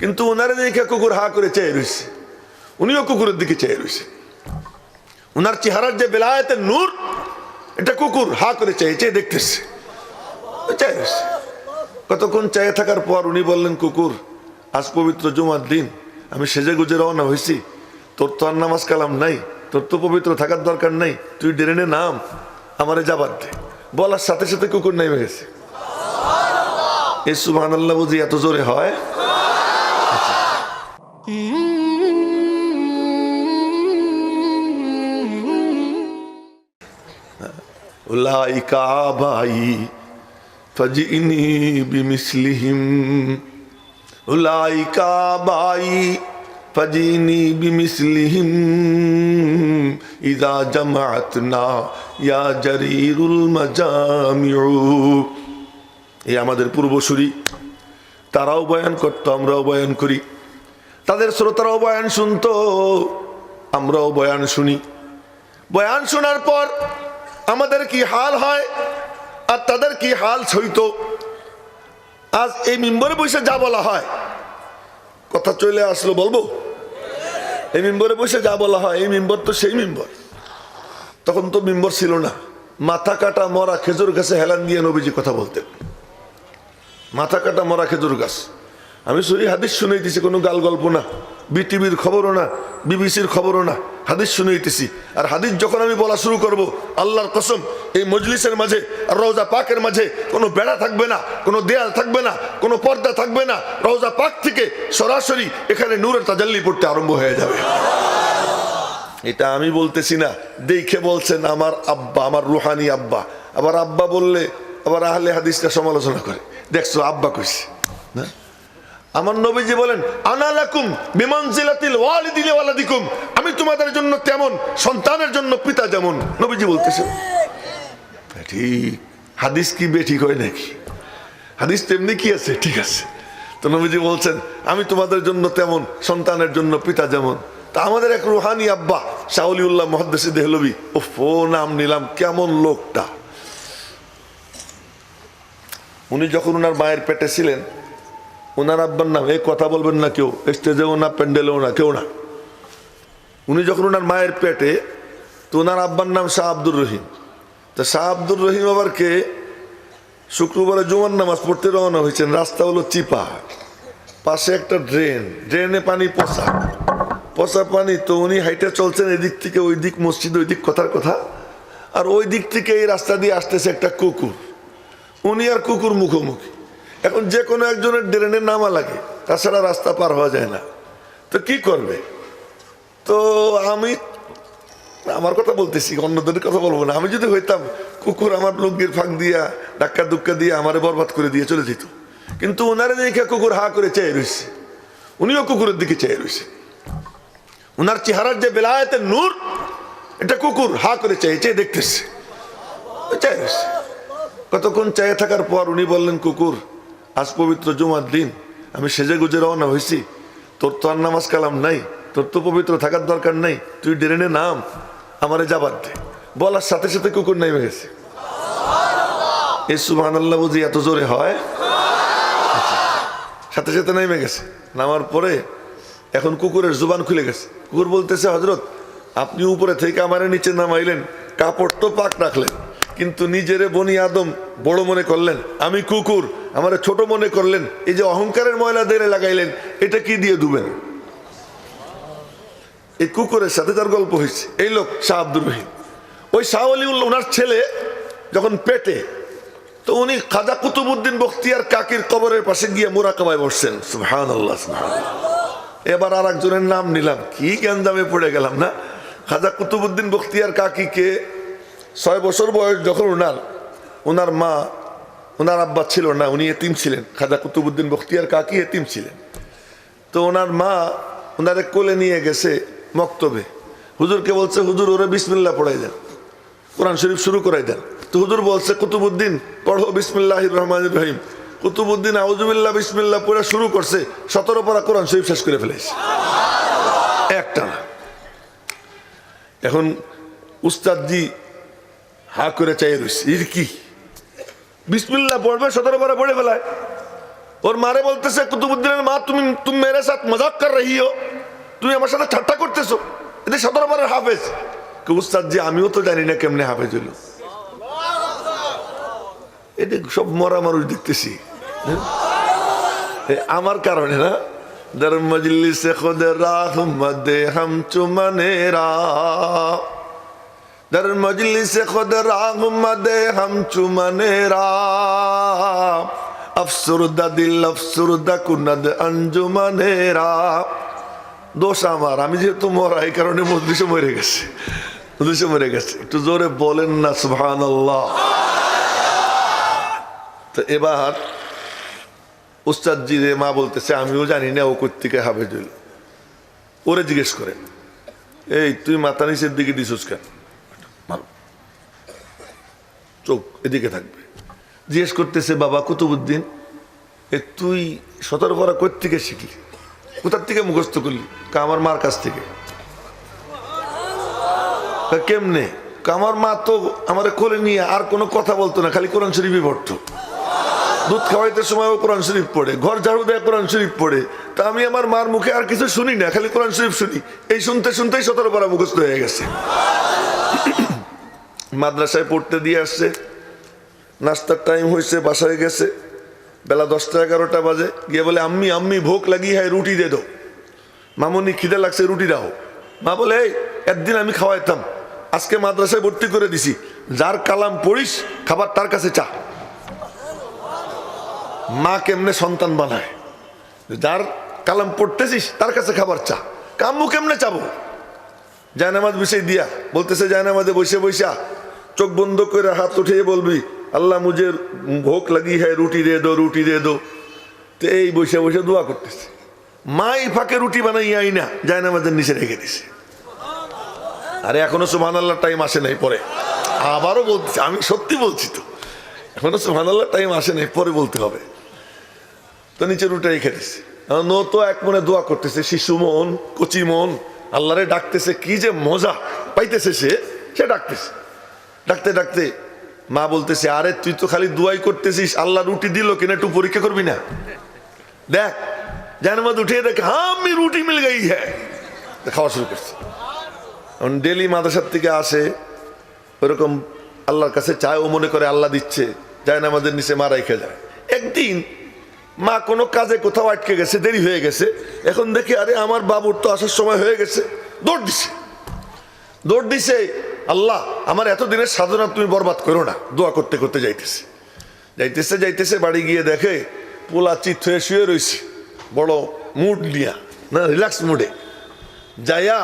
কিন্তু ওনারে দেখে কুকুর হা করে চেয়ে রয়েছে উনিও কুকুরের দিকে চেয়ে রয়েছে ওনার চেহারার যে বেলায়েতের নূর, এটা কুকুর হা করে চেয়ে চেয়ে দেখতেছে। চেয়ে রয়েছে কতক্ষণ চেয়ে থাকার পর উনি বললেন, কুকুর, আজ পবিত্র জুমার দিন, আমি সেজে গুজে রওনা হয়েছি তোর তো আর নামাজ কালাম নাই, তোর তো পবিত্র থাকার দরকার নাই, তুই ডেরেনে নাম, আমারে যাবার দে। বলার সাথে সাথে কুকুর নেমে গেছে। এই আল্লাহ বুঝি এত জোরে হয়? উলাইকা উলাইকা ইয়া আমাদের পূর্বসূরি, তারাও বয়ান করতো, আমরাও বয়ান করি। তাদের শ্রোতারাও বয়ান শুনতো, আমরাও বয়ান শুনি। বয়ান শোনার পর আমাদের কি হাল হয় আর তাদের কি হাল ছইত আজ এই মেম্বরে বসে যা বলা হয়, কথা চলে আসলো বলব? এই মেম্বরে বসে যা বলা হয়, এই মেম্বর তো সেই মেম্বর। তখন তো মেম্বর ছিল না। মাথা কাটা মরা খেজুর গাছে হেলান দিয়ে নবীজি কথা বলতেন। মাথা কাটা মরা খেজুর গাছ। আমি সহি হাদিস শুনাইতেছি, কোনো গাল গল্প না। বিটিভির খবরও না, বিবিসির খবরও না, হাদিস শুনাইতেছি। আর হাদিস যখন আমি বলা শুরু করব, আল্লাহর কসম, এই মজলিসের মাঝে, আর রওজা পাকের মাঝে কোনো বেড়া থাকবে না, কোনো দেয়াল থাকবে না, কোনো পর্দা থাকবে না, রওজা পাক থেকে সরাসরি এখানে নূরের তাজাল্লি পড়তে আরম্ভ হয়ে যাবে। এটা আমি বলতেছি না, দেখে বলছেন আমার আব্বা, আমার রুহানি আব্বা। আবার আব্বা বললে, আবার আহলে হাদিসটা সমালোচনা করে। দেখছ, আব্বা কইছে, না? আমার নবীজি বলেন আনালাকুম বিমানজিলাতিল ওয়ালিদিল ওয়ালাদিকুম। আমি তোমাদের জন্য তেমন, সন্তানের জন্য পিতা যেমন, নবীজি বলতেছেন। ঠিক, হাদিস কি বে ঠিক হয় নাকি? হাদিস তেমনি কি আছে? ঠিক আছে। তো নবীজি বলছেন, আমি তোমাদের জন্য তেমন, সন্তানের জন্য পিতা যেমন। তা আমাদের এক রুহানি আব্বা শাহলিউল্লাহ মহাদ্দেশি দেহলবি ও ফো নাম নিলাম কেমন লোকটা। উনি যখন ওনার মায়ের পেটে ছিলেন ওনার আব্বার নাম, এই কথা বলবেন না কেউ, স্টেজেও না, প্যান্ডেলেও না, কেউ না। উনি যখন ওনার মায়ের পেটে, তো ওনার আব্বার নাম শাহ আব্দুর রহিম। তা শাহ আব্দুর রহিম আবার কে? শুক্রবারে জুমার নামাজ পড়তে রওনা হয়েছেন, রাস্তা হলো চিপা। পাশে একটা ড্রেন, ড্রেনে পানি পচা। পচা পানি, তো উনি হাইটে চলছেন, এদিক থেকে ওই দিক মসজিদ ওই দিক কথার কথা। আর ওই দিক থেকে এই রাস্তা দিয়ে আসতেছে একটা কুকুর। উনি আর কুকুর মুখোমুখি। এখন যে কোনো একজনের ড্রেনে নামা লাগে, তাছাড়া রাস্তা পার হওয়া যায় না। তো কি করবে? তো আমি, আমার কথা বলতেছি অন্যদের কথা বলব না। আমি যদি হইতাম, কুকুর আমার লুঙ্গির ফাঁক দিয়া ডাক্কা দুক্কা দিয়ে আমারে বরবাদ করে দিয়ে চলে যেত। কিন্তু ওনারে দেখে কুকুর হা করে চেয়ে রয়েছে উনিও কুকুরের দিকে চেয়ে রয়েছে ওনার চেহারার যে বেলায়েতের নূর, এটা কুকুর হা করে চেয়ে চেয়ে দেখতেছে। চেয়ে রয়েছে কতক্ষণ চেয়ে থাকার পর উনি বললেন, কুকুর আজ পবিত্র জুমার দিন, আমি সেজে গুজে রওনা হয়েছি তোর তো আর নামাজ কালাম নাই, তোর তো পবিত্র থাকার দরকার নাই, তুই ডেরেনে নাম, আমারে যাবার দে। বলার সাথে সাথে কুকুর নেমে গেছে। এই সুবহান আল্লাহ বুঝি এত জোরে হয়? সাথে সাথে নেমে গেছে। নামার পরে এখন কুকুরের জুবান খুলে গেছে। কুকুর বলতেছে হজরত আপনি উপরে থেকে আমারে নিচে নামাইলেন, কাপড় তো পাক রাখলেন। কিন্তু নিজেরে বনি আদম বড় মনে করলেন, আমি কুকুর, আমারে ছোট মনে করলেন, এই যে অহংকারের ময়লা দেরে লাগাইলেন, এটা কি দিয়ে দুবেন? এই কুকুরের সাথে তার গল্প হয়েছে, এই লোক শাহ আব্দুর রহিম। ওই শাহ আলিউল্লাহ ওনার ছেলে যখন পেটে, তো উনি খাজা কুতুবুদ্দিন বখতিয়ার কাকির কবরের পাশে গিয়ে মোরাকাবায় বসছেন সুহান আল্লাহ এবার আর একজনের নাম নিলাম, কি জ্ঞানদামে পড়ে গেলাম না? খাজা কুতুবুদ্দিন বখতিয়ার কাকিকে ছয় বছর বয়স যখন ওনার ওনার মা ওনার আব্বা ছিল না, উনি এতিম ছিলেন। খাজা কুতুবুদ্দিন বখতিয়ার কাকি এতিম ছিলেন। তো ওনার মা ওনারে কোলে নিয়ে গেছে মক্তবে। হুজুরকে বলছে, হুজুর, ওরে বিসমিল্লা পড়াই দেন। কোরআন শরীফ শুরু করাই দেন। তো হুজুর বলছে কুতুবুদ্দিন পড়ো বিসমিল্লাহ রহমান রহিম। কুতুবুদ্দিন আউজুবিল্লাহ বিসমিল্লা পড়ে শুরু করছে, সতেরো পারা কোরআন শরীফ শেষ করে ফেলেছে। একটা এখন উস্তাদজি হা করে চাই রয়েছে এর কি? বিসমিল্লাহ পড়বে, সতেরো পারা পড়ে ফেলায়। ওর মারে বলতেছে, কুতুবুদ্দিনের মা, তুমি তুমি মেরে সাথ মজাক কর রহি হো। তুমি আমার সাথে ঠাট্টা করতেছো। এতে সতেরো বারের হাফেজ। কে উস্তাদ জি, আমিও তো জানি না কেমনে হাফেজ হইল। এটা সব মরা মানুষ দেখতেছি। আমার কারণে না? দর মজলিসে খুদ রাহমদ হাম চুমনেরা در مجلس خود رحمد ہم چمنے را افسردہ دل, افسردہ کند انجمنے রা দোষ আমার আমি যেহেতু মরা এই কারণে মজলিসে মরে গেছে মজলিসে মরে গেছে একটু জোরে বলেন না সুহান তো এবার উস্তাদজি রে মা বলতেছে আমিও জানি না ও কর্তিকে হাবে ওরে জিজ্ঞেস করে এই তুই মাথা নিচের দিকে দিছুস কেন চোখ এদিকে থাকবে। জিজ্ঞেস করতেছে, বাবা কুতুবুদ্দিন এ তুই সতর্ক করা কোথ থেকে শিখলি? কোথার থেকে মুখস্থ করলি? কা আমার মার কাছ থেকে? কেমনে? কা আমার মা তো আমার কোলে নিয়ে আর কোনো কথা বলতো না, খালি কোরআন শরীফই পড়তো। দুধ খাওয়াইতে সময় ও কোরআন শরীফ পড়ে, ঘর ঝাড়ু দেয় কোরআন শরীফ পড়ে। তা আমি আমার মার মুখে আর কিছু শুনি না, খালি কোরআন শরীফ শুনি। এই শুনতে শুনতেই সতেরো পারা মুখস্থ হয়ে গেছে। মাদ্রাসায় পড়তে দিয়ে আসছে। নাস্তার টাইম হয়েছে বাসায় গেছে। বেলা দশটা এগারোটা বাজে। গিয়ে বলে, আম্মি আম্মি ভোগ লাগিয়ে হ্যাঁ রুটি দে দো মামনি, খিদে লাগছে, রুটি দাও। মা বলে, এই, একদিন আমি খাওয়াইতাম। আজকে মাদ্রাসায় ভর্তি করে দিছি। যার কালাম পড়িস, খাবার তার কাছে চা। মা কেমনে সন্তান বানায়? যার কালাম পড়তেছিস, তার কাছে খাবার চা। কাম্মু কেমনে চাবো? জায়নামাজ বিষয় দিয়া বলতেছে, জায়নামাজে বসে বৈশা চোখ বন্ধ করে হাত উঠিয়ে বলবি, আল্লাহ মুঝে ভোগ লাগি হ্যাঁ রুটি দে দো, রুটি দে দো। তো এই বসে বসে দোয়া করতেছে। মাই ফাঁকে রুটি বানাই আই না আমাদের নিচে রেখে দিছে। আরে এখনও সুহান আল্লাহ টাইম আসে নাই পরে। আবারও বলতেছে, আমি সত্যি বলছি তো, এখনও সুহান আল্লাহ টাইম আসে নাই, পরে বলতে হবে। তো নিচে রুটি রেখে দিছে। নো তো এক মনে দোয়া করতেছে, শিশু মন, কচি মন, আল্লাহরে ডাকতেছে, কি যে মজা পাইতেছে সে সে ডাকতেছে। ডাকতে ডাকতে। মা বলতেছে, আরে, তুই তো খালি দুয়াই করতেছিস, আল্লাহ রুটি দিল কিনা একটু পরীক্ষা করবি না? দেখ জানমাদ উঠিয়ে দেখ, আমি রুটি মিল গই হ্যাঁ খাওয়া শুরু করছে। এখন ডেলি মাদ্রাসার থেকে আসে, ওরকম আল্লাহর কাছে চায়, ও মনে করে আল্লাহ দিচ্ছে, যায় না আমাদের নিচে মা রেখে যায়। একদিন মা কোনো কাজে কোথাও আটকে গেছে, দেরি হয়ে গেছে, এখন দেখি, আরে, আমার বাবুর তো আসার সময় হয়ে গেছে, দৌড় দিছে। দৌড় দিছে আল্লাহ আমার এতদিনের সাধনা তুমি বরবাদ করো না দোয়া করতে করতে যাইতেছে যাইতেছে যাইতেছে বাড়ি গিয়ে দেখে পোলা চিত হয়ে শুয়ে রয়েছে বড় মুড নিয়া না রিল্যাক্স মুডে যাইয়া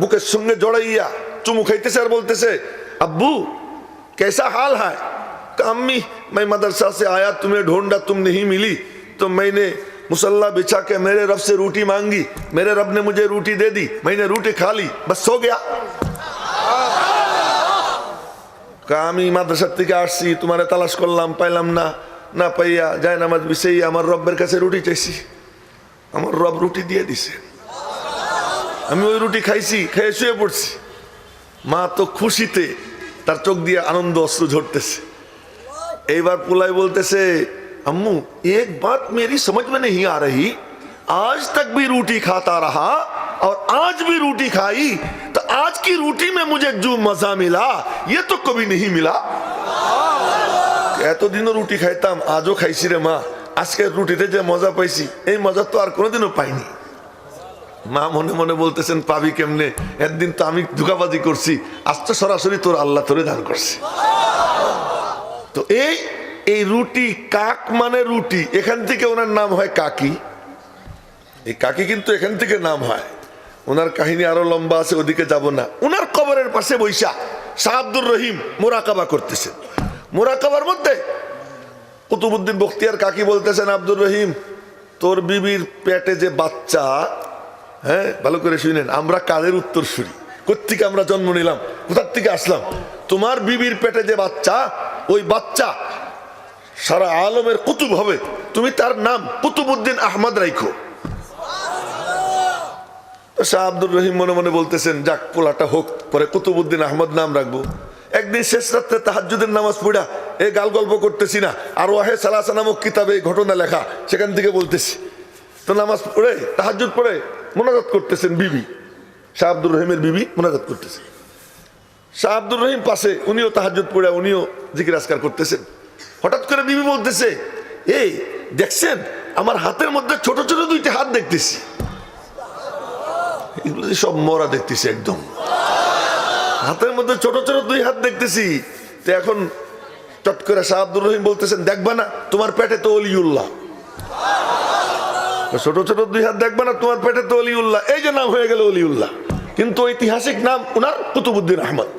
বুকের সঙ্গে জড়াইয়া চুমু খাইতেছে আর বলতেছে अब्बू कैसा हाल है कहा, अम्मी मैं मदरसा से आया तुम्हें ढूंढा तुम नहीं मिली तो मैंने मुसल्ला बिछा के मेरे रब से रोटी मांगी मेरे रब ने मुझे रोटी दे दी मैंने रोटी खा ली बस सो गया কয়া, আমি মাদ্রাসার থেকে আসছি তোমার তালাশ করলাম পাইলাম না না পাইয়া যায় নামাজ বিষেই আমার রব্বের কাছে রুটি চাইছি আমার রব রুটি দিয়ে দিছে আমি ওই রুটি খাইছি খেয়ে শুয়ে পড়ছি মা তো খুশিতে তার চোখ দিয়ে আনন্দ অস্ত্র ঝরতেছে এইবার পুলাই বলতেছে अम्मू एक बात मेरी समझ में नहीं आ रही आज तक भी रोटी खाता रहा और आज भी रोटी खाई तो आज की रोटी में मुझे जो मजा मिला ये तो कभी नहीं मिला এতদিনও রুটি খাইতাম আজও খাইছি রে মা আজকের রুটিতে যে মজা পাইছি এই মজা তো আর কোনোদিনও পাইনি মা মনে মনে বলতেছেন পাবি কেমনে একদিন তো আমি ধোকাবাজি করছি আজ তো সরাসরি তোর আল্লাহ তোরে দান করছে তো এই এই রুটি কাক মানে রুটি এখান থেকে ওনার নাম হয় কাকি এই কাকি কিন্তু এখান থেকে নাম হয় ওনার কাহিনী আরও লম্বা আছে, ওদিকে যাব না। ওনার কবরের পাশে বৈশা শাহ আব্দুর রহিম মোরাকাবা করতেছেন মোরাকাবার মধ্যে কুতুবুদ্দিন বখতিয়ার কাকি বলতেছেন, আব্দুর রহিম, তোর বিবির পেটে যে বাচ্চা হ্যাঁ ভালো করে শুনেন, আমরা কাদের উত্তর শুনি? কোথেকে আমরা জন্ম নিলাম? কোথার থেকে আসলাম? তোমার বিবির পেটে যে বাচ্চা, ওই বাচ্চা সারা আলমের কুতুব হবে। তুমি তার নাম কুতুবুদ্দিন আহমদ রাইখো। শাহ আব্দুর রহিম মনে মনে বলতেছেন, যাক, পোলাটা হোক, পরে কুতুবুদ্দিন আহমদ নাম রাখব। একদিন শেষ রাত্রে তাহাজুদের নামাজ পড়া এই গাল গল্প করতেছি না আর ওয়াহে সালাসা নামক কিতাবে এই ঘটনা লেখা, সেখান থেকে বলতেছি। তো নামাজ পড়ে তাহাজুদ পড়ে, মোনাজাত করতেছেন বিবি, শাহ আব্দুর রহিমের বিবি মোনাজাত করতেছে। শাহ আব্দুর রহিম পাশে, উনিও তাহাজুদ পড়ে, উনিও জিকির আসকার করতেছেন। হঠাৎ করে বিবি বলতেছে, এই, দেখছেন, আমার হাতের মধ্যে ছোট ছোট দুইটা হাত দেখতেছি। এগুলো সব মরা দেখতেছি একদম। হাতের মধ্যে ছোট ছোট দুই হাত দেখতেছি। তো এখন চট করে শাহ আব্দুর রহিম বলতেছেন, দেখবা না, তোমার পেটে তো অলিউল্লাহ। ছোট ছোট দুই হাত দেখবা না, তোমার পেটে তো অলিউল্লাহ। এই যে নাম হয়ে গেল অলিউল্লাহ। কিন্তু ঐতিহাসিক নাম উনার কুতুবুদ্দিন আহমদ।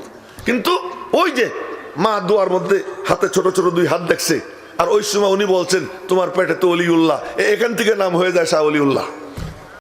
কিন্তু ওই যে মা দুয়ার মধ্যে হাতে ছোট ছোট দুই হাত দেখছে। আর ওই সময় উনি বলছেন, তোমার পেটে তো অলিউল্লাহ। এখান থেকে নাম হয়ে যায় শাহ অলিউল্লাহ।